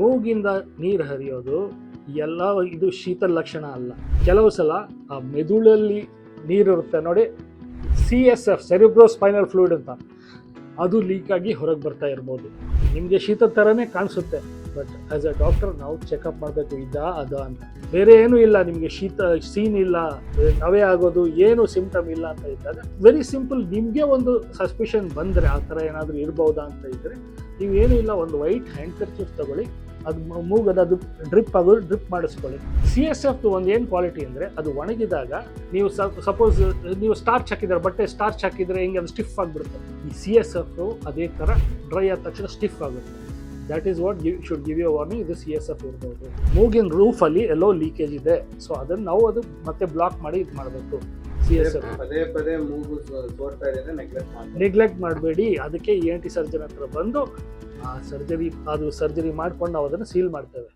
ಮೂಗಿಂದ ನೀರು ಹರಿಯೋದು ಎಲ್ಲ ಇದು ಶೀತ ಲಕ್ಷಣ ಅಲ್ಲ. ಕೆಲವು ಸಲ ಆ ಮೆದುಳಲ್ಲಿ ನೀರಿರುತ್ತೆ ನೋಡಿ C S F cerebro spinal fluid ಅಂತ. ಅದು ಲೀಕ್ ಆಗಿ ಹೊರಗೆ ಬರ್ತಾ ಇರ್ಬೋದು. ನಿಮಗೆ ಶೀತ ಥರನೇ ಕಾಣಿಸುತ್ತೆ ಬಟ್ ಆಸ್ ಅ ಡಾಕ್ಟರ್ ನಾವು ಚೆಕಪ್ ಮಾಡಬೇಕು ಇದ್ದ ಅದ ಅಂತ. ಬೇರೆ ಏನೂ ಇಲ್ಲ ನಿಮಗೆ ಶೀತ ಸೀನ್ ಇಲ್ಲ, ನವೆ ಆಗೋದು, ಏನು ಸಿಂಪ್ಟಮ್ ಇಲ್ಲ ಅಂತ ಇದ್ದಾಗ ವೆರಿ ಸಿಂಪಲ್ ನಿಮಗೆ ಒಂದು ಸಸ್ಪಿಷನ್ ಬಂದರೆ ಆ ಥರ ಏನಾದರೂ ಇರ್ಬೋದಾ ಅಂತ ಇದ್ದರೆ ನೀವು ಏನೂ ಇಲ್ಲ, ಒಂದು ವೈಟ್ ಹ್ಯಾಂಡ್ ಕರ್ಚಿಫ್ ತಗೊಳ್ಳಿ, ಅದು ಮೂಗದ ಅದು ಡ್ರಿಪ್ ಆಗೋದು ಡ್ರಿಪ್ ಮಾಡಿಸ್ಕೊಳ್ಳಿ. ಸಿ ಎಸ್ ಎಫ್ ಒಂದು ಏನು ಕ್ವಾಲಿಟಿ ಅಂದರೆ, ಅದು ಒಣಗಿದಾಗ ನೀವು ಸಪೋಸ್ ನೀವು ಸ್ಟಾರ್ಚ್ ಹಾಕಿದ್ರೆ, ಬಟ್ಟೆ ಸ್ಟಾರ್ಚ್ ಹಾಕಿದರೆ ಹಿಂಗೆ ಅದು ಸ್ಟಿಫ್ ಆಗಿಬಿಡುತ್ತೆ. ಈ ಸಿ ಎಸ್ ಎಫ್ ಅದೇ ಥರ ಡ್ರೈ ಆದ ತಕ್ಷಣ ಸ್ಟಿಫ್ ಆಗುತ್ತೆ. That is what give should give you warning ಇದು ಸಿ ಎಸ್ ಎಫ್ ಇರ್ಬೋದು. ಮೂಗಿನ ರೂಫಲ್ಲಿ ಎಲ್ಲೋ ಲೀಕೇಜ್ ಇದೆ. ಸೊ ಅದನ್ನು ನಾವು ಅದು ಮತ್ತೆ ಬ್ಲಾಕ್ ಮಾಡಿ ಇದು ಮಾಡಬೇಕು. ಸಿ ಎಸ್ ಎಫ್ ಪದೇ ಪದೇ ಮೂಗು ಇದೆ ನೆಗ್ಲೆಕ್ಟ್ ಮಾಡಬೇಡಿ. ಅದಕ್ಕೆ ಇ ಎನ್ ಟಿ ಸರ್ಜನ್ ಹತ್ರ ಬಂದು ಸರ್ಜರಿ ಅದು ಸರ್ಜರಿ ಮಾಡ್ಕೊಂಡು ನಾವು ಅದನ್ನು ಸೀಲ್ ಮಾಡ್ತೇವೆ.